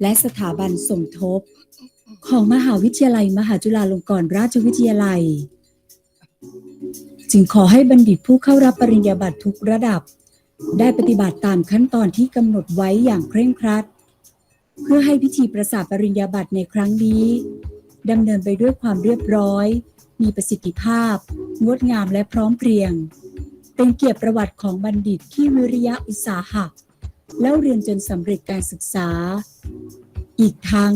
และสถาบันสมทบ ของมหาวิทยาลัยมหาจุฬาลงกรณราชวิทยาลัย จึงขอให้บัณฑิตผู้เข้ารับปริญญาบัตรทุกระดับ ได้ปฏิบัติตามขั้นตอนที่กำหนดไว้อย่างเคร่งครัด เพื่อให้พิธีประสาทปริญญาบัตรในครั้งนี้ดำเนินไปด้วยความเรียบร้อย มีประสิทธิภาพ งดงามและพร้อมเพรียง เป็นเกียรติประวัติของบัณฑิตที่วิริยะอุตสาหะ แล้วเรียนจนสำเร็จการศึกษา อีกทั้ง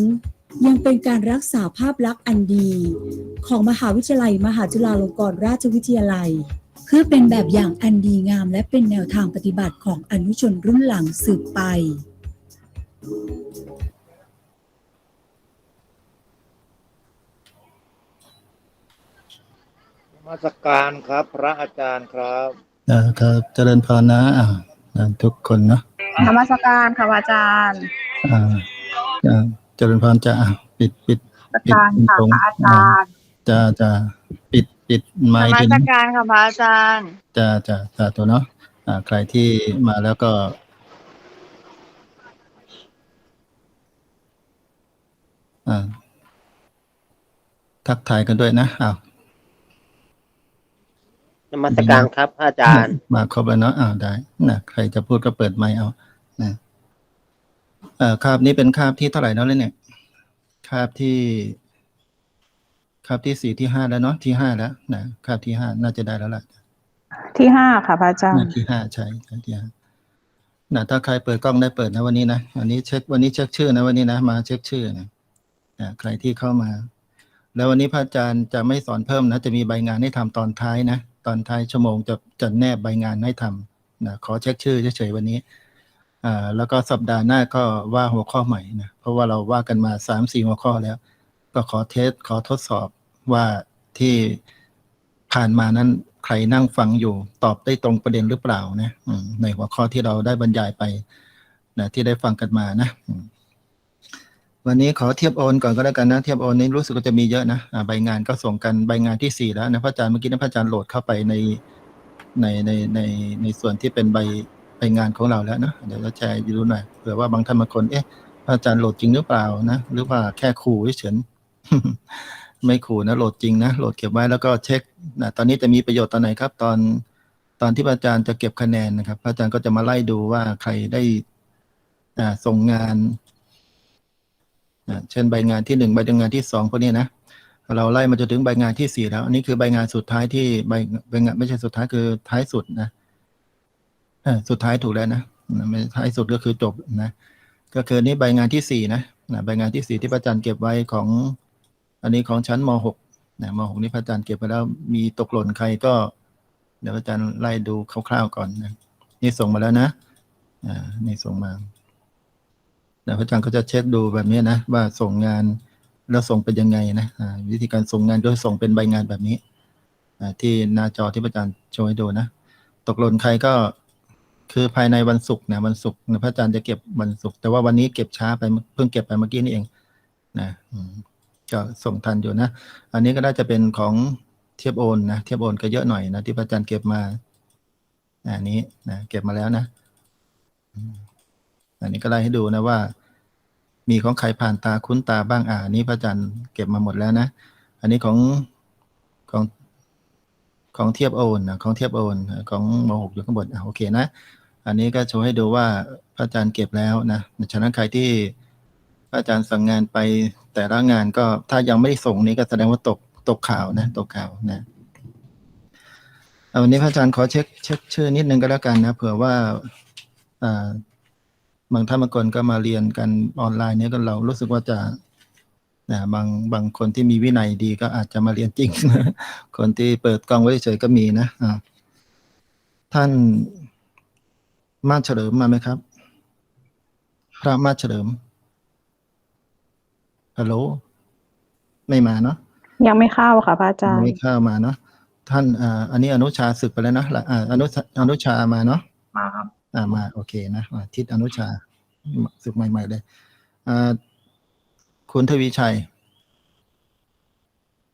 ยังเป็นการรักษาภาพลักษณ์อันดี ของมหาวิทยาลัย มหาจุฬาลงกรณราชวิทยาลัย เพื่อเป็นแบบอย่างอันดีงามและเป็นแนวทางปฏิบัติของอนุชนรุ่นหลังสืบไปนมาสการครับ พระอาจารย์ครับ นะครับเจริญพรนะอ่านะทุกคนเนาะ นมัสการค่ะพระอาจารย์อ่าอ่าเจริญพรจะอะปิดปิดประการค่ะตรงพระอาจารย์จะจะปิดปิดไมนค์มัทีสนี้การค่ะพระอาจารย์จะจะสาธุเนาะอ่า ใครที่มาแล้วก็อ่าทักทายกันด้วยนะอ้าวนมัสการครับพระอาจารย์ มาครบแล้วเนาะอ้าวได้นะใครจะพูดก็เปิดไมค์เอานะ เอ่อคาบนี้เป็นคาบที่เท่าไหร่แล้วเนี่ยคาบที่คาบที่สี่ที่ห้าแล้วเนาะที่ห้าแล้วนะคาบที่ห้าน่าจะได้แล้วล่ะที่ห้าค่ะพระอาจารนะย์ ที่ห้าใช่ใช่ที่ห้านะถ้าใครเปิดกล้องได้เปิดนะวันนี้นะอันนี้เช็ควันนี้เช็คชื่อนะวันนี้นะ มาเช็คชื่อนะนะใครที่เข้ามา แล้ววันนี้พระอาจารย์จะไม่สอนเพิ่มนะ จะมีใบงานให้ทำตอนท้ายนะ ตอนท้ายชั่วโมงจะจะแนบใบงานให้ทำนะขอเช็คชื่อเฉยๆวันนี้อ่า แล้วก็สัปดาห์หน้าก็ว่าหัวข้อใหม่นะเพราะว่าเราว่ากันมาสามสี่หัวข้อแล้ว ก็ขอเทสขอทดสอบว่าที่ผ่านมานั้นใครนั่งฟังอยู่ตอบได้ตรงประเด็นหรือเปล่านะในหัวข้อที่เราได้บรรยายไปนะที่ได้ฟังกันมานะวันนี้ขอเทียบโอนก่อนก็แล้วกันนะ เทียบโอนนี้รู้สึกว่าจะมีเยอะนะอ่าใบงานก็ส่งกันใบงานที่สี่แล้วนะพระอาจารย์เมื่อกี้นะพระอาจารย์โหลดเข้าไปในในในในในส่วนที่เป็นใบ งานของเราแล้วนะเดี๋ยวจะแชร์ดูหน่อยเผื่อว่าบางท่านบางคนเอ๊ะอาจารย์โหลดจริงหรือเปล่านะ หรือว่าแค่ขู่เฉยไม่ขู่นะโหลดจริงนะโหลดเก็บไว้แล้วก็เช็คนะตอนนี้จะมีประโยชน์ตอนไหนครับ ตอนตอนที่อาจารย์จะเก็บคะแนนนะครับอาจารย์ก็จะมาไล่ดูว่าใครได้อ่าส่งงานอ่าเช่นใบงานที่หนึ่งใบงานที่สองพวกนี้นะเราไล่มาจนถึงใบงานที่สี่แล้ว อันนี้คือใบงานสุดท้ายที่ใบใบงานไม่ใช่สุดท้ายคือท้ายสุดนะ สุดท้ายถูกแล้วนะไม่ท้ายสุดก็คือจบนะ ก็คือนี่ใบงานที่สี่นะนะใบงานที่สี่ที่พระอาจารย์เก็บไว้ของ อันนี้ของชั้นมหกนะมหกนี่พระอาจารย์เก็บไปแล้ว มีตกหล่นใครก็ เดี๋ยวพระอาจารย์ไล่ดูคร่าวๆก่อนนะนี่ส่งมาแล้วนะอ่านี่ส่งมาเดี๋ยวพระอาจารย์ก็จะเช็คดูแบบนี้นะว่าส่งงานแล้วส่งเป็นยังไงนะวิธีการส่งงานโดยส่งเป็นใบงานแบบนี้ที่หน้าจอที่พระอาจารย์โชว์ให้ดูนะ ตกหล่นใครก็ คือภายในวันศุกร์นะวันศุกร์นะพระอาจารย์จะเก็บวันศุกร์แต่ว่าวันนี้เก็บช้าไปเพิ่งเก็บไปเมื่อกี้นี่เองนะก็ส่งทันอยู่นะ อันนี้ก็น่าจะเป็นของเทียบโอนนะเทียบโอนก็เยอะหน่อยนะที่พระอาจารย์เก็บมาอันนี้นะเก็บมาแล้วนะอันนี้ก็ไล่ให้ดูนะว่า มีของใครผ่านตาคุ้นตาบ้างอ่านี้พระอาจารย์เก็บมาหมดแล้วนะ อันนี้ของ ของเทียบโอนนะของเทียบโอนของมหกอยู่ข้างบนอะโอเคนะ อันนี้ก็โชว์ให้ดูว่าพระอาจารย์เก็บแล้วนะฉะนั้นใครที่พระอาจารย์สั่งงานไปแต่ละงานก็ถ้ายังไม่ได้ส่งนี้ก็แสดงว่าตกตกข่าวนะ ตกข่าวนะเอาวันนี้พระอาจารย์ขอเช็คเช็คชื่อนิดนึงก็แล้วกันนะเผื่อว่าบางท่านบางคนก็มาเรียนกันออนไลน์เนี่ยก็เรารู้สึกว่าจะ นะบางบางคนที่มีวินัยดีก็อาจจะมาเรียนจริง คนที่เปิดกล้องไว้เฉยๆก็มีนะอ่าท่านมาสเฉลิมมาไหมครับ พระมาสเฉลิมฮัลโหลไม่มาเนาะยังไม่เข้าค่ะพระอาจารย์ไม่เข้ามาเนาะท่านอ่าอันนี้อนุชาศึกไปแล้วนะละอ่าอนุอนุชามาเนาะมาครับ อ่ามา โอเคนะอ่าทิศอนุชาศึกใหม่ ๆ เลยอ่า คุณทวีชัย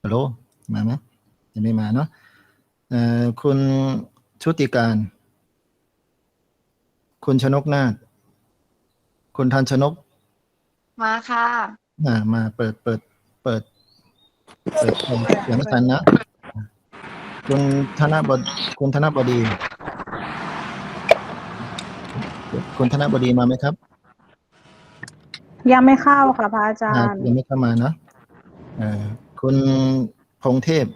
ฮัลโหลมาไหมยังไม่มาเนาะเอ่อคุณชุติการ คุณชนกนาถคุณทันชนก มาค่ะอ่ามาเปิดเปิด เปิด เปิดเสียงสันนะ คุณธนบดคุณธนบดี คุณธนบดีมาไหมครับ ยังไม่เข้าค่ะพระอาจาอ่ารย์ ยังไม่เข้ามาเนอะอ่าคุณพงเทพ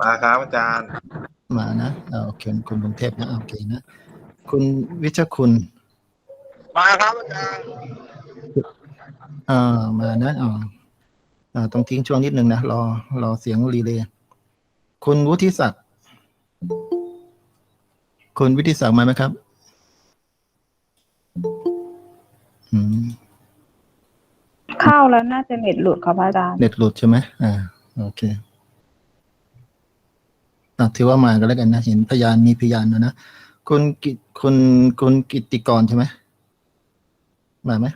มาครับอาจารย์ มานะอ่าโอเคคุณพงเทพนะโอเคนะคุณวิชคุณมาครับอาจารย์อ่ามานะอ่าอ่าต้องทิ้งช่วงนิดนึงนะรอรอเสียงรีเลย์คุณวุฒิศักดิ์คุณวุฒิศักดิ์มาไหมครับ อืม เข้าแล้วน่าจะเน็ตหลุดค่ะพระอาจารย์ เน็ตหลุดใช่ไหมอ่า โอเคอะถือว่ามากันแล้วกันนะ เห็นพยานมีพยานนะนะคุณกิคุณคุณกิติกรใช่ไหม มาไหม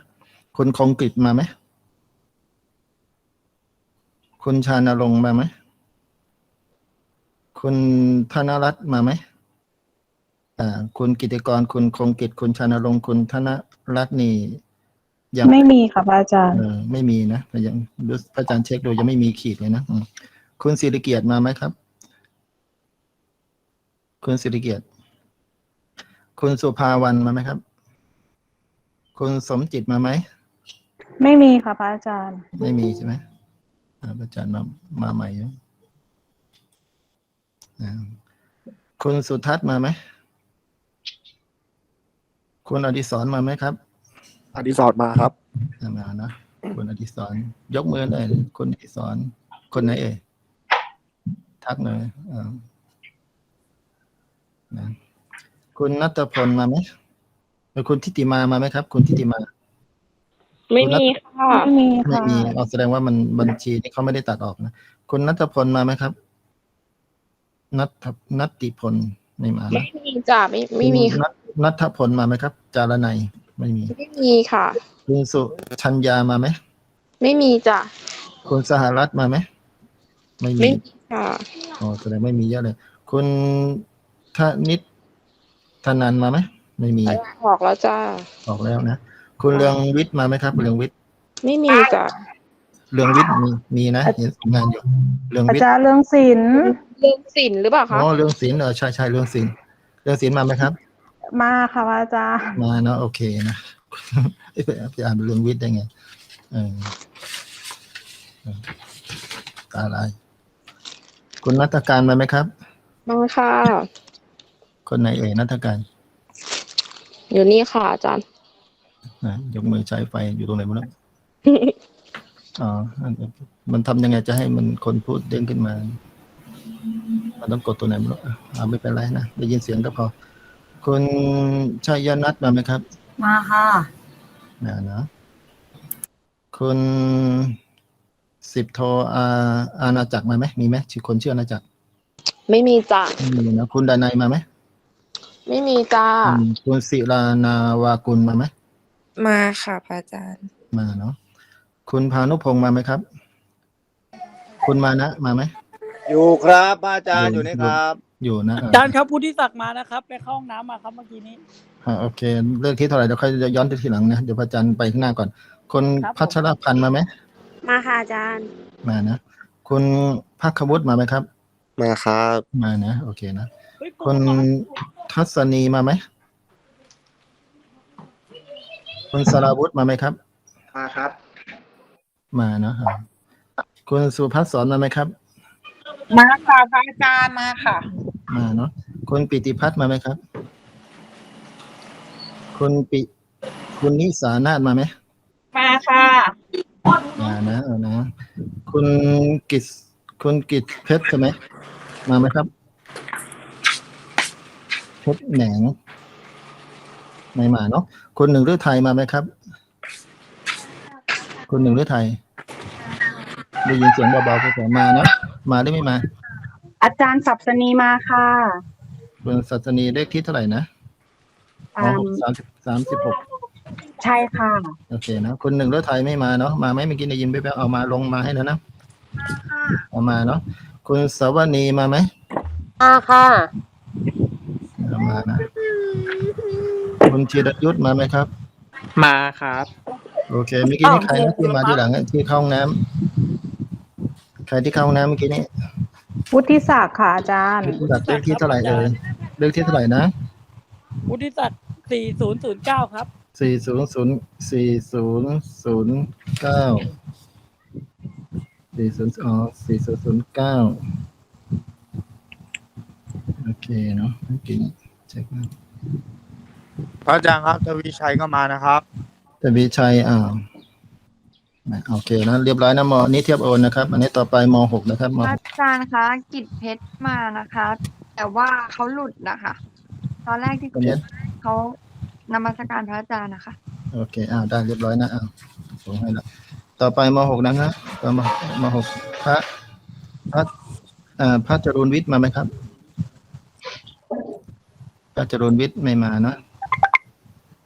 คุณคงกิตมาไหม คุณชานรงค์มาไหม คุณธนรัตน์มาไหมอ่า คุณกิติกร คุณคงกิตคุณชานรงค์ คุณธนรัตน์นี่ ยังไม่มีค่ะพระอาจารย์เออไม่มีนะยังดูพระอาจารย์เช็คดูยังไม่มีขีดเลยนะอืมคุณสิริเกียรติมาไหมครับ คุณสิริเกียรติ คุณสุภาวันมาไหมครับ คุณสมจิตมาไหมไม่มีค่ะพระอาจารย์ ไม่มีใช่ไหมอ่าพระอาจารย์มามาใหม่อยู่อ่าคุณสุทัศน์มาไหมคุณอดิศรมาไหมครับ อดิศรมาครับอ่ามานะคุณอดิศรยกมือหน่อยคุณอดิศรคนไหนเอ่ยทักหน่อยอ่านะคุณนัทพลมาไหมเออคุณทิติมามาไหมครับ คุณทิติมา ไม่มีค่ะไม่มีไม่ค่ะมีเอาแสดงว่ามันบัญชีนี่เขาไม่ได้ตัดออกนะคุณนัทพลมาไหมครับ นัทนัตติพลไม่มาไม่นะมีจ้ะไม่ไม่มีคุณค่ะนัทนัทพลมาไหมครับ จารนัย ไม่มี ไม่มีค่ะ คุณสุชัญญามาไหม ไม่มีจ้ะคุณสหรัฐมาไหม ไม่มี ไม่มีค่ะ อ๋อแสดงไม่มีเยอะเลย คุณธนิตธนันมาไหม ไม่มี ออกแล้วจ้า ออกแล้วนะ คุณเรืองวิทย์มาไหมครับ เรืองวิทย์ ไม่มีจ้ะเรืองวิทย์มี มีนะ เห็นงานอยู่ เรืองอาวิทย์ จารย์เรื่องศิลป์เรื่องสินหรือเปล่าอ๋คะอเรื่องศิลป์เออใช่ใช่เรื่องศิลป์เรื่องศิลป์มาไหมครับ มาค่ะพระอาจารย์มาเนาะโอเคนะเอ๊ะไปไปอ่านเรื่องวิทย์ได้ไงเออเออตาลายคุณนัทการมาไหมครับมาค่ะ คนไหนเอ่ยนัทการ อยู่นี่ค่ะอาจารย์นะยกมือใช้ไฟอยู่ตรงไหนบ้างอ๋ออันนี้มันทำยังไงจะให้มันคนพูดเด้งขึ้นมา มันต้องกดตัวไหนไม่รู้อะเอาไม่เป็นไรนะ ได้ยินเสียงก็พอ คุณชัยนัทมาไหมครับ มาค่ะ นะนะคุณสิบโทอาอาณาจักรมาไหมมีไหมชื่อคนชื่ออาณาจักรไม่มีจ้ะไม่มีนะคุณดานายมาไหมไม่มีจ้าอืมคุณศิลานาวากุลมาไหมมาค่ะพระอาจารย์ มาเนาะคุณพานุพงศ์มาไหมครับ คุณมานะมาไหมอยู่ครับอาจารย์ออยู่ยู่นี่ครับ อยู่นะอาจารย์ครับพุทธิศักดิ์มานะครับ ไปเข้าห้องน้ำมาครับเมื่อกี้นี้ อ่าโอเคเรื่องที่เท่าไหร่เดี๋ยวค่อยย้อนไปทีหลังนะ เดี๋ยวพระอาจารย์ไปข้างหน้าก่อน คนครับผม พัชรพันธ์มาไหมมาค่ะอาจารย์ มานะ คุณพักวุฒิมาไหมครับ มาครับมานะ โอเคนะ เฮ้ยคุณทัศนีมาไหมคุณสราวุธมาไหมครับ มาครับ มานะอ่าคุณสุพัฒน์สอนมาไหมครับ มาค่ะพระอาจารย์มาค่ะ มาเนาะคุณปิติพัฒน์มาไหมครับ คุณปิคุณนิสานาถมาไหมมาค่ะ มานะเออนะ คุณกิตคุณกิตเพชรใช่ไหมมาไหมครับเพชรแหนงไม่มาเนาะคุณหนึ่งฤทัยมาไหมครับ คุณหนึ่งฤทัยได้ยินเสียงเบาๆก็แต่มาเนาะมาหรือไม่มา อาจารย์สับสนีมาค่ะ คุณสัตนีเลขที่เท่าไหร่นะอ๋อสามสิบสามสิบหกใช่ค่ะ โอเคนะคุณหนึ่งฤทัยไม่มาเนาะมาไหมเมื่อกี้ได้ยินไปแป๊บๆเอามาลงมาให้แล้วนะเอามาเนาะคุณสวนีมาไหมมาค่ะ เอามานะคุณจิรยุทธมาไหมครับ มาครับ โอเคเมื่อกี้นี่ใครนะที่มาทีหลังอะที่เข้าห้องน้ำใครที่เข้าห้องน้ำเมื่อกี้นี่ วุฒิศักดิ์ค่ะอาจารย์จากเลขที่เท่าไหร่เอ่ยเลขที่เท่าไหร่นะวุฒิศักดิ์สี่ศูนย์ศูนย์เก้าครับ สี่ศูนย์ศูนย์สี่ศูนย์ศูนย์เก้าสี่ศูนย์อ๋อสี่ศูนย์ศูนย์เก้าโอเคเนาะเมื่อกี้เช็คนะพระอาจารย์ครับทวีชัยก็มานะครับ แต่วีชัยอ่า โอเคนะเรียบร้อยนะมอันนี้เทียบโอนนะครับ อันนี้ต่อไปมหกนะครับมอาจารย์คะกิจเพชรมานะคะ แต่ว่าเขาหลุดนะคะ ตอนแรกที่เพชรเขานมัสการพระอาจารย์นะคะ โอเคอ้าวได้เรียบร้อยนะอ้าวส่งให้แล้วต่อไปมหกนะครับต่อมมหกพระพระอ่าพระจรูนวิทย์มาไหมครับ พระจรูนวิทย์ไม่มาเนอะ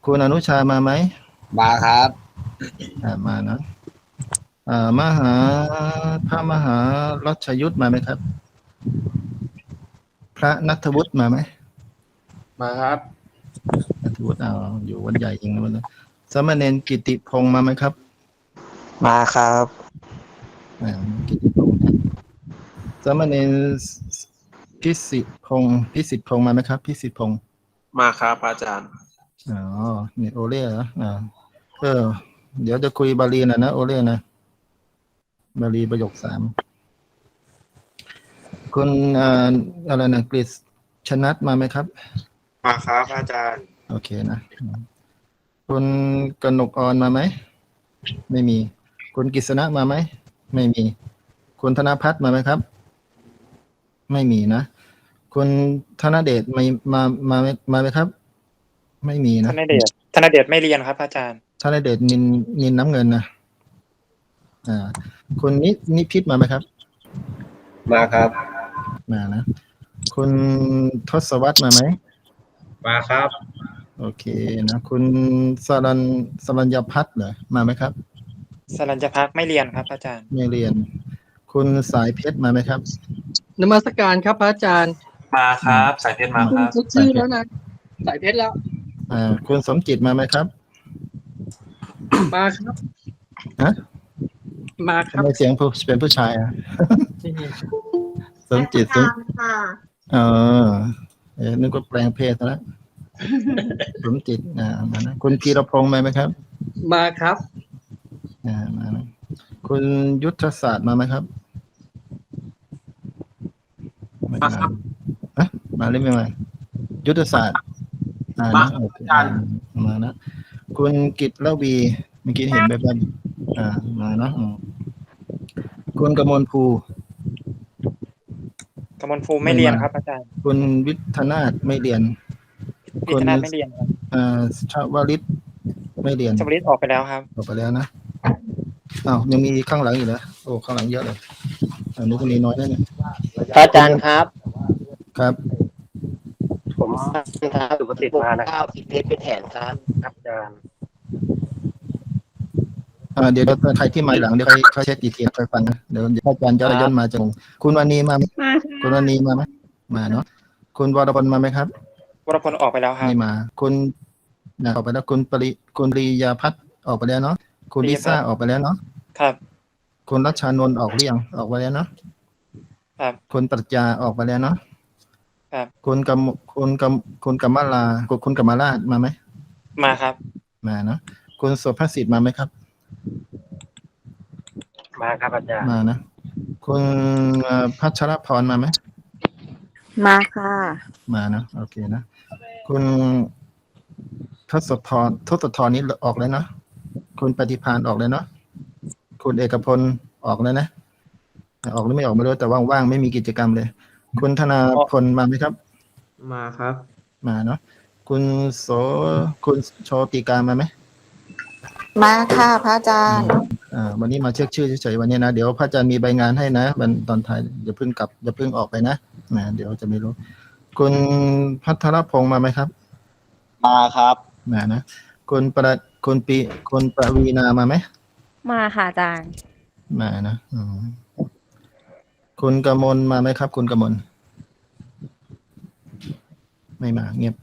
คุณอนุชามาไหมมาครับอ่ามานะอ่า มหาพระมหารัชยุทธมาไหมครับ พระนัทวุฒิมาไหมมาครับนัทวุฒิเอาอยู่วัดใหญ่จริงนะวันนี้สามเณรกิติพงษ์มาไหมครับ มาครับอ่ากิติพงษ์นะสามเณรพิสิทธิ์พงษ์พิสิทธิ์พงษ์มาไหมครับ พิสิทธิ์พงษ์มาครับอาจารย์อ๋อนี่โอเล่เหรออ่าเออเดี๋ยวจะคุยบาลีหนะนะโอเล่นะ บาลีประโยคสามคุณอ่าอะไรนะกฤษชนัดมาไหมครับ มาครับอาจารย์ โอเคนะ คุณกนกออนมาไหม ไม่มี คุณกิษณะมาไหม ไม่มี คุณธนพัฒน์มาไหมครับ ไม่มีนะ คุณธนเดชมามามาไหมมาไหมครับ ไม่มีนะ ธนเดชธนเดชไม่เรียนครับ อาจารย์ ธนเดชนินนินน้ำเงินนะ อ่าคุณนินิพิษมาไหมครับ มาครับ มานะ คุณทศวรรษมาไหม มาครับ โอเคนะ คุณสรันสรัญญพัฒน์เหรอ มาไหมครับ สรัญญพักไม่เรียนครับ อาจารย์ ไม่เรียน คุณสายเพชรมาไหมครับ นมัสการครับพระอาจารย์มาครับ สายเพชรมาครับ เช็คชื่อแล้วนะสายเพชรแล้ว อ่า คุณสมจิตมาไหมครับ มาครับ ฮะ มาคทำรับไมเสียงผู้เป็นผู้ชายอะสมจิตสมเออเอ๊ะนึกว่าแปลงเพศซะแล้วสมจิตอ่ามานะคุณพีรพงษ์มาไหมครับมาครับ อ่ามานะคุณยุทธศาสตร์มาไหมครับไม่มาอะมาหรือไม่มายุทธศาสตร์อ่านะโอเคอ่ามานะคุณกิตละวีเมื่อกี้เห็นแบบแบบ อ่ามาเนาะอืมคุณกมลภูกมลภูไม่เรียนครับอาจารย์ คุณวิทนาถไม่เรียนพิจนาไม่เรียนครับอ่าชาวลิตไม่เรียนสมฤทธิ์ออกไปแล้วครับ ออกไปแล้วนะอ้าวยังมีข้างหลังอยู่เหรอโอ้ข้างหลังเยอะเลยอันนี้คนนี้น้อยแน่เนี่ยพระอาจารย์ครับ ครับ ผมครับสุภสิทธิ์มานะครับกิจเพชรเป็นแทนครับครับอาจารย์ อ่าเดี๋ยวใครที่มาหลังเดี๋ยวใครเขาเช็คอีกทีค่อยฟังนะเดี๋ยวเดี๋ยวอาจารย์จะย่นมาจะงงคุณวันนี้มาไหมมาคุณวันนี้มาไหมมาเนาะคุณวรพลมาไหมครับวรพลออกไปแล้วครับไม่มา คุณนะออกไปแล้วคุณปริคุณปริยาพัฒน์ออกไปแล้วเนาะคุณลิซ่าออกไปแล้วเนาะครับ คุณรัชชานนท์ออกหรือยังออกไปแล้วเนาะครับคุณปรัชญาออกไปแล้วเนาะครับคุณกำคุณกำคุณกำมลาคุณคุณกำมลาดมาไหมมาครับ มาเนาะคุณสุภาษิตมาไหมครับ มาครับอาจารย์มานะ คุณเอ่อพัชรพรมาไหม มาค่ะ มานะ โอเคนะ คุณทศพรทศธรนี้ออกเลยเนาะคุณปฏิพานออกเลยเนาะคุณเอกพลออกเลยนะ ออกหรือไม่ออกไม่รู้แต่ว่างๆไม่มีกิจกรรมเลย คุณธนาพลมาไหมครับ มาครับ มาเนาะคุณโสคุณโชติการมาไหม มาค่ะพระอาจารย์ อ่าวันนี้มาเช็คชื่อเฉยๆวันนี้นะเดี๋ยวพระอาจารย์มีใบงานให้นะวันตอนท้ายอย่าเพิ่งกลับอย่าเพิ่งออกไปนะนะเดี๋ยวจะไม่รู้ คุณพัทรพงษ์มาไหมครับมาครับมานะคุณประคุณปีคุณประวีนามาไหมมาค่ะอาจารย์ มานะอืมคุณกมลมาไหมครับ คุณกมลไม่มา เงียบ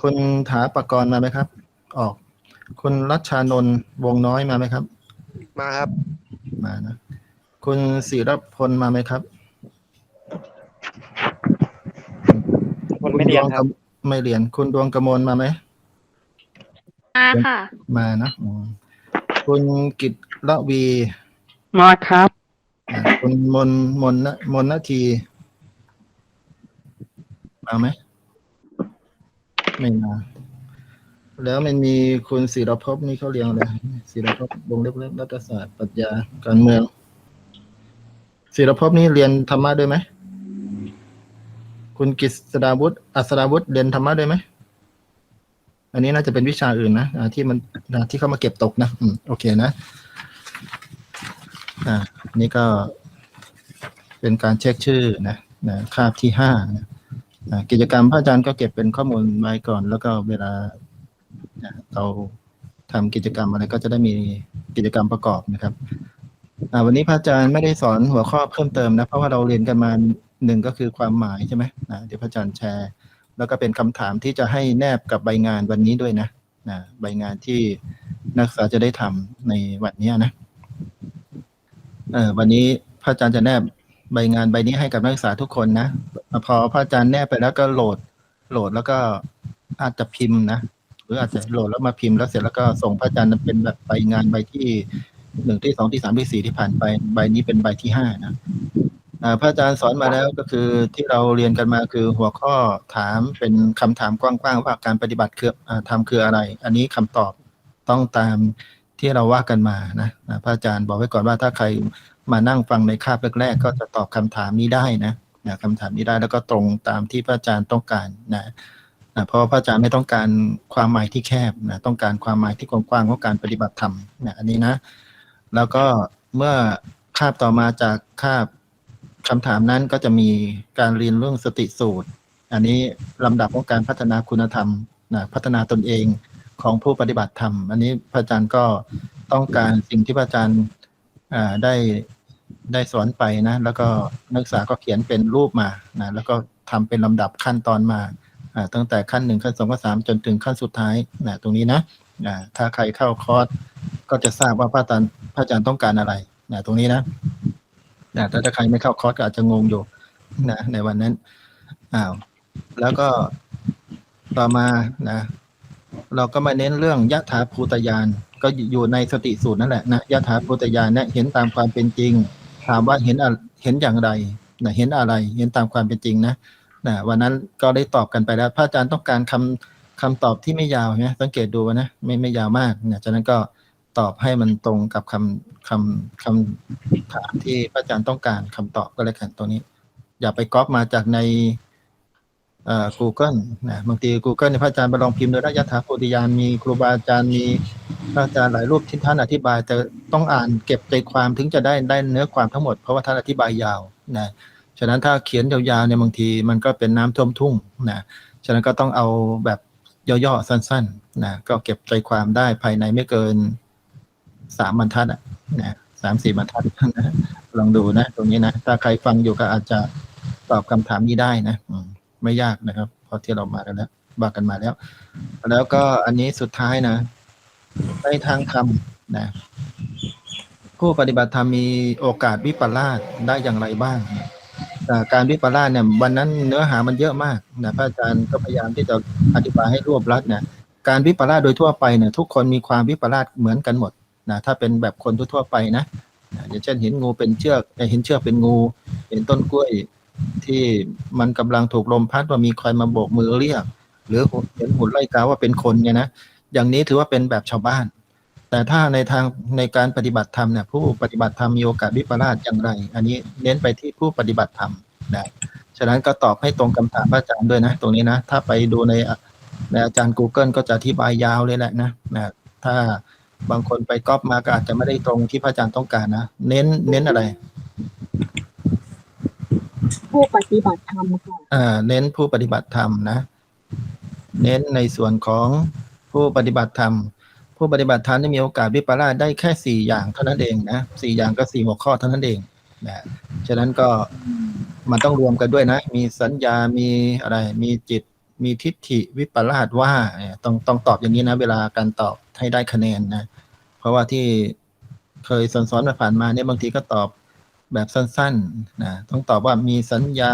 คุณถาปกรณ์มาไหมครับ ออก คุณรัชชานนท์วงน้อยมาไหมครับ มาครับ มานะ คุณศิรพลมาไหมครับคนไม่เรียนครับณดวงกมไม่เรียน คุณดวงกมลมาไหมมาค่ะ มานะอืมคุณกิตละวีมาครับ อ่าคุณมนมนนะมนนาที มาไหมไม่มา แล้วมันมีคุณศิรภพนี่เขาเรียงอะไรศิรภพวงเล็บๆรัฐศาสตร์ปรัชญาการเมืองศิรภพนี่เรียนธรรมะด้วยไหมคุณกิษดาวุฒิอัศดาวุฒิเรียนธรรมะด้วยไหมอันนี้น่าจะเป็นวิชาอื่นนะอ่าที่มันที่เขามาเก็บตกนะอืโอเคนะ อ่า นี่ก็เป็นการเช็คชื่อนะนะคาบที่ห้านะกิจกรรมพระอาจารย์ก็เก็บเป็นข้อมูลไว้ก่อน แล้วก็เวลา นะเราทำกิจกรรมอะไรก็จะได้มีกิจกรรมประกอบนะครับวันนี้พระอาจารย์ไม่ได้สอนหัวข้อเพิ่มเติมนะเพราะว่าเราเรียนกันมาหนึ่งก็คือความหมายใช่ไหมเดี๋ยวพระอาจารย์แชร์ แล้วก็เป็นคำถามที่จะให้แนบกับใบงานวันนี้ด้วยนะนะใบงานที่นักศึกษาจะได้ทำในวันนี้นะเออวันนี้พระอาจารย์จะแนบใบงานใบนี้ให้กับนักศึกษาทุกคนนะพอพระอาจารย์แนบไปแล้วก็โหลดโหลดแล้วก็อาจจะพิมพ์นะ รืออาจจะโหลดแล้วมาพิมพ์แล้วเสร็จแล้วก็ส่งพระอาจารย์เป็นแบบใบงานใบที่หนึ่งที่สองที่สามที่สี่ที่ผ่านไปใบนี้เป็นใบที่ห้านะอาพระอาจารย์สอนมาแล้วก็คือที่เราเรียนกันมาคือหัวข้อถามเป็นคำถามกว้างๆว่าการปฏิบัติคือทำคืออะไร อันนี้คำตอบต้องตามที่เราว่ากันมานะอาพระอาจารย์บอกไว้ก่อนว่าถ้าใครมานั่งฟังในคาบแรกๆก็จะตอบคำถามนี้ได้นะนะคำถามนี้ได้แล้วก็ตรงตามที่พระอาจารย์ต้องการนะ นะเพราะพระอาจารย์ไม่ต้องการความหมายที่แคบนะต้องการความหมายที่กว้างๆของการปฏิบัติธรรมนะอันนี้นะ แล้วก็เมื่อคาบต่อมาจากคาบคำถามนั้นก็จะมีการเรียนเรื่องสติสูตร อันนี้ลำดับของการพัฒนาคุณธรรมนะพัฒนาตนเองของผู้ปฏิบัติธรรม อันนี้พระอาจารย์ก็ต้องการสิ่งที่พระอาจารย์ได้ได้สอนไปนะ แล้วก็นักศึกษาก็เขียนเป็นรูปมานะแล้วก็ทำเป็นลำดับขั้นตอนมา ตั้งแต่ขั้นหนึ่งขั้นสองขั้นสามจนถึงขั้นสุดท้ายนะตรงนี้นะถ้าใครเข้าคอร์สก็จะทราบว่าพระอาจารย์พระอาจารย์ต้องการอะไรนะตรงนี้นะนะถ้าใครไม่เข้าคอร์สก็อาจจะงงอยู่นะในวันนั้นอ้าวแล้วก็ต่อมานะ เราก็มาเน้นเรื่องยะถาภูตยานก็อยู่ในสติสูตรนั่นแหละนะยะถาภูตยานเนี่ยเห็นตามความเป็นจริง ถามว่าเห็นเห็นอย่างไรนะเห็นอะไร เห็นตามความเป็นจริงนะ นะวันนั้นก็ได้ตอบกันไปแล้ว พระอาจารย์ต้องการคำคำตอบที่ไม่ยาวนะสังเกตดูนะไม่ไม่ยาวมากนะฉะนั้นก็ตอบให้มันตรงกับคำคำคำถามที่พระอาจารย์ต้องการคำตอบก็แล้วกันตรงนี้ อย่าไปก๊อปมาจากในเอ่อ Google นะบางที Google เนี่ยพระอาจารย์ไปลองพิมพ์โดูนะยถาโพธิญาณมีครูบาอาจารย์มีพระอาจารย์หลายรูปที่ท่านอธิบาย แต่ต้องอ่านเก็บใจความถึงจะได้ได้เนื้อความทั้งหมดเพราะว่าท่านอธิบายยาวนะ ฉะนั้นถ้าเขียนยาวๆเนี่ยบางทีมันก็เป็นน้ำท่วมทุ่งนะฉะนั้นก็ต้องเอาแบบย่อๆสั้นๆนะก็เก็บใจความได้ภายในไม่เกินสามบรรทัดอะนะสามสี่บรรทัดนะลองดูนะ ตรงนี้นะถ้าใครฟังอยู่ก็อาจจะตอบคำถามนี้ได้นะไม่ยากนะครับเพราะที่เรามากันแล้วบากันมาแล้ว แล้วก็อันนี้สุดท้ายนะในทางธรรมนะผู้ปฏิบัติธรรมมีโอกาสวิปลาสได้อย่างไรบ้าง การวิปลาสเนี่ยวันนั้นเนื้อหามันเยอะมากนะพระอาจารย์ก็พยายามที่จะอธิบายให้รวบรัดนะการวิปลาสโดยทั่วไปเนี่ยทุกคนมีความวิปลาสเหมือนกันหมดนะถ้าเป็นแบบคนทั่วไปนะอย่างเช่นเห็นงูเป็นเชือกเห็นเชือกเป็นงู เห็นต้นกล้วยที่มันกำลังถูกลมพัดว่ามีใครมาโบกมือเรียก หรือเห็นหุ่นไล่กาว่าเป็นคนเนี่ยนะอย่างนี้ถือว่าเป็นแบบชาวบ้าน แต่ถ้าในทางในการปฏิบัติธรรมเนี่ยผู้ปฏิบัติธรรมมีโอกาสวิปลาสอย่างไร อันนี้เน้นไปที่ผู้ปฏิบัติธรรมนะฉะนั้นก็ตอบให้ตรงคำถามพระอาจารย์ด้วยนะ ตรงนี้นะ ถ้าไปดูในในอาจารย์ Google ก็จะอธิบายยาวเลยแหละนะนะถ้าบางคนไปก๊อปมาก็อาจจะไม่ได้ตรงที่พระอาจารย์ต้องการนะเน้นเน้นอะไร ผู้ปฏิบัติธรรมค่ะอ่า เน้นผู้ปฏิบัติธรรมนะ เน้นในส่วนของผู้ปฏิบัติธรรม ผู้ปฏิบัติธรรมได้มีโอกาสวิปลาสได้แค่สี่อย่างเท่านั้นเองนะสี่อย่างก็สี่หัวข้อเท่านั้นเองนะฉะนั้นก็มันต้องรวมกันด้วยนะ มีสัญญามีอะไร มีจิตมีทิฏฐิวิปลาสว่าต้องต้องตอบอย่างนี้นะ เวลาการตอบให้ได้คะแนนนะ เพราะว่าที่เคยสอนสอนๆมาผ่านมาเนี่ยบางทีก็ตอบแบบสั้นๆนะต้องตอบว่ามีสัญญา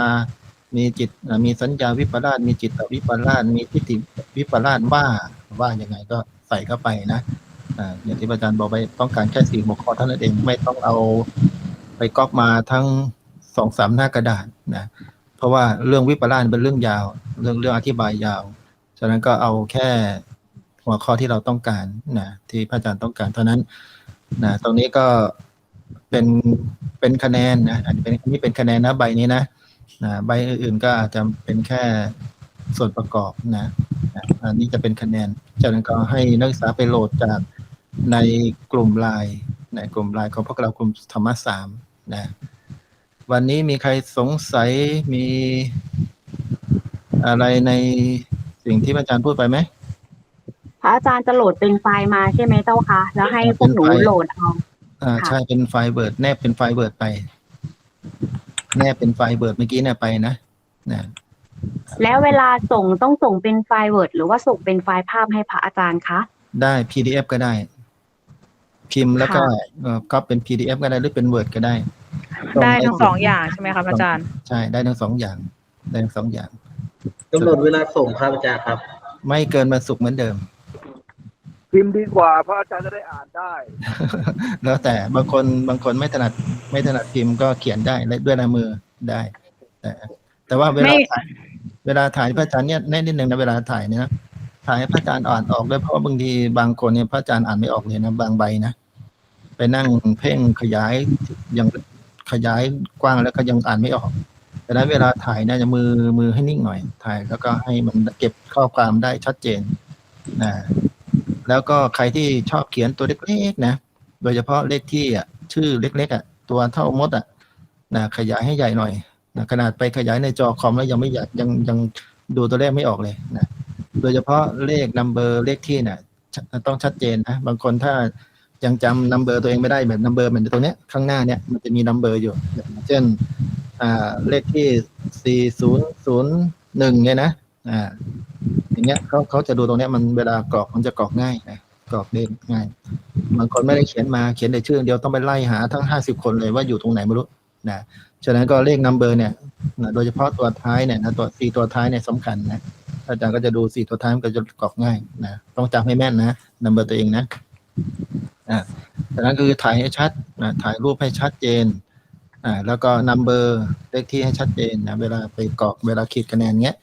มีจิตอะมีสัญญาวิปลาสมีจิตตวิปลาสมีทิฏฐิวิปลาสว่าว่ายังไงก็ ใส่เข้าไปนะอย่างที่อาจารย์บอกไปต้องการแค่สี่หัวข้อเท่านั้นเองไม่ต้องเอาไปก๊อปมาทั้งสองสามหน้ากระดาษนะเพราะว่าเรื่องวิปลาสเป็นเรื่องยาว เรื่องเรื่องอธิบายยาว ฉะนั้นก็เอาแค่หัวข้อที่เราต้องการนะที่พระอาจารย์ต้องการเท่านั้นนะตรงนี้ก็เป็นเป็นคะแนนนะอันนี้เป็นนนี้เป็นคะแนนนะใบนี้นะนะใบอื่นๆก็อาจจะเป็นแค่ส่วนประกอบนะอันนี้จะเป็นคะแนน จากนั้นก็ให้นักศึกษาไปโหลดจากในกลุ่มไลน์ในกลุ่มไลน์ของพวกเรากลุ่มธรรมะสามนะ วันนี้มีใครสงสัยมีอะไรในสิ่งที่พระอาจารย์พูดไปไหมพระอาจารย์จะโหลดเป็นไฟล์มาใช่ไหมเจ้าคะแล้วให้พวกหนูเป็นไฟล์โหลดเอาอ่าค่ะใช่เป็นไฟล์เบิร์ดแนบเป็นไฟล์เบิร์ดไป แนบเป็นไฟล์เบิร์ดเมื่อกี้เนี่ยไปนะนะ แล้วเวลาส่งต้องส่งเป็นไฟล์ Word หรือว่าส่งเป็นไฟล์ภาพให้พระอาจารย์คะ ได้ PDF ก็ได้ พิมพ์แล้วก็ค่ะเอ่อก็เป็น PDF ก็ได้หรือเป็น Word ก็ได้ ได้ทั้งสองอย่างใช่ไหมคะพระอาจารย์ ใช่ได้ทั้งสองอย่างได้ทั้งสองอย่าง กำหนดเวลาส่งครับอาจารย์ครับ ไม่เกินวันศุกร์เหมือนเดิม พิมพ์ดีกว่าเพราะอาจารย์จะได้อ่านได้ แล้วแต่บางคนบางคนไม่ถนัดไม่ถนัดพิมพ์ก็เขียนได้และด้วยลายมือได้ แต่แต่ว่าเวลาไม่ ถ่าย เวลาถ่ายพระอาจารย์เนี่ยแน่นิดหนึ่งนะเวลาถ่ายเนี่ยนะถ่ายให้พระอาจารย์อ่านออกด้วยเพราะว่าบางทีบางคนเนี่ยพระอาจารย์อ่านไม่ออกเลยนะบางใบนะไปนั่งเพ่งขยายยังขยายกว้างแล้วก็ยังอ่านไม่ออกดังนั้นเวลาถ่ายเนี่ยจะมือมือให้นิ่งหน่อย ถ่ายแล้วก็ให้มันเก็บข้อความได้ชัดเจนนะแล้วก็ใครที่ชอบเขียนตัวเล็กๆนะ โดยเฉพาะเลขที่อะชื่อเล็กๆอะตัวเท่ามดอะนะขยายให้ใหญ่หน่อย นะขนาดไปขยายในจอคอมแล้วยังไม่อยากยังยังดูตัวเลขไม่ออกเลยนะโดยเฉพาะเลขนัมเบอร์เลขที่เนี่ยต้องชัดเจนนะบางคนถ้ายังจำนัมเบอร์ตัวเองไม่ได้แบบนัมเบอร์เหมือนตรงเนี้ยข้างหน้าเนี่ยมันจะมีนัมเบอร์อยู่อย่างเช่นอ่าเลขที่ 4001 เนี่ยนะอ่าอย่างเงี้ยเขาเขาจะดูตรงเนี้ยมันเวลากรอกมันจะกรอกง่ายนะกรอกเลขง่ายบางคนไม่ได้เขียนมาเขียนแต่ชื่อเดียวต้องไปไล่หาทั้งห้าสิบคนเลยว่าอยู่ตรงไหนไม่รู้นะ ฉะนั้นก็เลขนัมเบอร์เนี่ยนะโดยเฉพาะตัวท้ายเนี่ยนะตัวสี่ตัวท้ายเนี่ยสำคัญนะอาจารย์ก็จะดูสี่ตัวท้ายมันก็จะกรอกง่ายนะต้องจำให้แม่นนะนัมเบอร์ตัวเองนะอ่าฉะนั้นคือถ่ายให้ชัดนะถ่ายรูปให้ชัดเจนอ่าแล้วก็นัมเบอร์เลขที่ให้ชัดเจนนะเวลาไปกรอกเวลาขีดคะแนนเงี้ย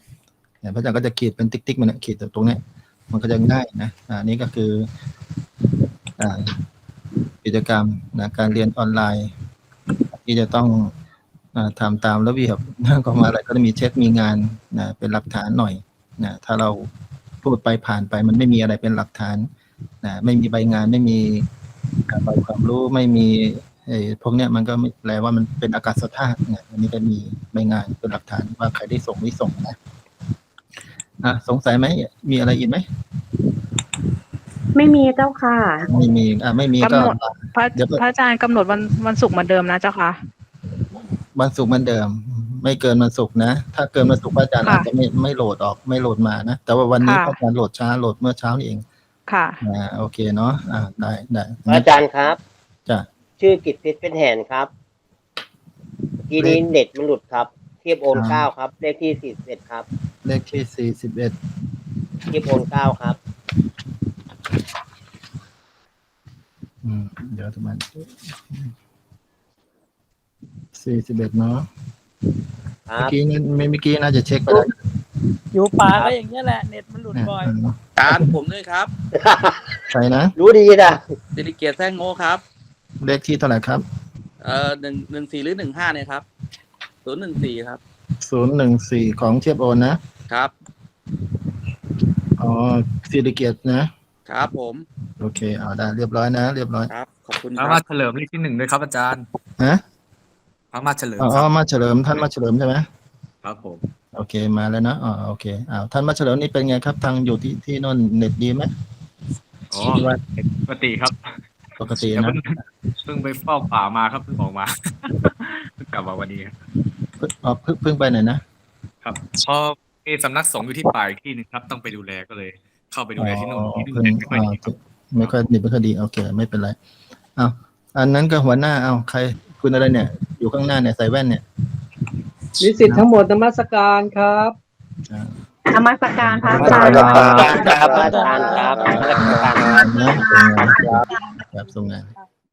เนี่ยพระอาจารย์ก็จะขีดเป็นติ๊กๆมันเนี่ยขีดตรงเนี้ยมันก็จะง่ายนะอ่านี่ก็คืออ่ากิจกรรมนะการเรียนออนไลน์ ที่จะต้อง ทำตามระเบียบของมหาอะไรก็จะมีเช็คมีงานนะเป็นหลักฐานหน่อยนะถ้าเราพูดไปผ่านไปมันไม่มีอะไรเป็นหลักฐานนะไม่มีใบงานไม่มีอ่าใบความรู้ไม่มีไอ้พวกเนี้ยมันก็ไม่แปลว่ามันเป็นอากาศธาตุนะอันนี้ก็มีใบงานเป็นหลักฐานว่าใครได้ส่งไม่ส่งนะอะสงสัยไหมมีอะไรอีกไหมไม่มีเจ้าค่ะ ไม่มีอะไม่มีก็กำหนดพระเดี๋ยวพระอาจารย์กำหนดวันวันศุกร์เหมือนเดิมนะเจ้าค่ะ วันศุกร์เหมือนเดิม ไม่เกินวันศุกร์นะ ถ้าเกินวันศุกร์พระอาจารย์ค่ะอาจจะไม่ไม่โหลดออกไม่โหลดมานะ แต่ว่าวันนี้ค่ะพระอาจารย์โหลดช้าโหลดเมื่อเช้านี่เอง ค่ะอ่าโอเคเนาะอ่าได้ได้อาจารย์ครับจ้ะชื่อกิตเพชรเป็นแหนครับ ทีนี้เน็ตมันหลุดครับ เทียบโอนเก้าครับ เลขที่สี่สิบเอ็ดครับ เลขที่สี่สิบเอ็ดเทียบโอนเก้าครับอืมเดี๋ยวทุกมัน สี่สิบเอ็ดเนาะครัเมื่อบกี้นี่ไม่เมื่อกี้น่าจะเช็คไปแล้วอยู่ป่าก็อย่างเงี้ยแหละ เน็ตมันหลุดนะบ่อยอ่าการผมด้วยครับใครนะ รู้ดีนะสิริเกียรติแท่งโง่ครับ เลขที่เท่าไหร่ครับเอ่อหนึ่งหนึ่งสี่หรือหนึ่งห้าเนี่ยครับศูนย์หนึ่งสี่ครับ ศูนย์หนึ่งสี่ของเทียบโอนนะ ครับ อ๋อสิริเกียรตินะ ครับผม โอเค เอาได้เรียบร้อยนะ เรียบร้อย ครับ ขอบคุณพคระรัมาบเฉลิมเลขที่หนึ่งด้วยครับอาจารย์ ฮะ พระมาเฉลิมอ๋ครัอบมาเฉลิมท่านมาเฉลิมใช่ไหมครับผมโอเคมาแล้วนะอ๋อโอเคอ้าวท่านมาเฉลิมนี่เป็นไงครับ ทางอยู่ที่ที่นนเน็ตดีไหมอ๋อที่ว่าปกติครับ ปกติเดี๋ยวนะเพิ่งเพิ่งไปเฝ้าป่ามาครับเพิ่งออกมาเพิ่งกลับมาวันนี้ครับเพิ่งอ๋อเพิ่งเพิ่งไปไหนนะครับพอมีสำนักสงฆ์อยู่ที่ป่าอีกที่หนึงครับ ต้องไปดูแลก็เลย เข้าไปดูแลที่นู่นที่นู่นเพิ่งไม่ค่อยอ่าดีครับไม่ค่อยดีไม่ค่อยดีโอเค ไม่เป็นไรเอาอันนั้นก็หัวหน้าเอาใคร คุณอะไรเนี่ย อยู่ข้างหน้าเนี่ยใส่แว่นเนี่ยนิสิตทั้งหมดนมัสการครับอ่านมัสการพระอาจารย์ครับอาจารย์ครับอาจารย์ครับนะส่งงานครับส่งงาน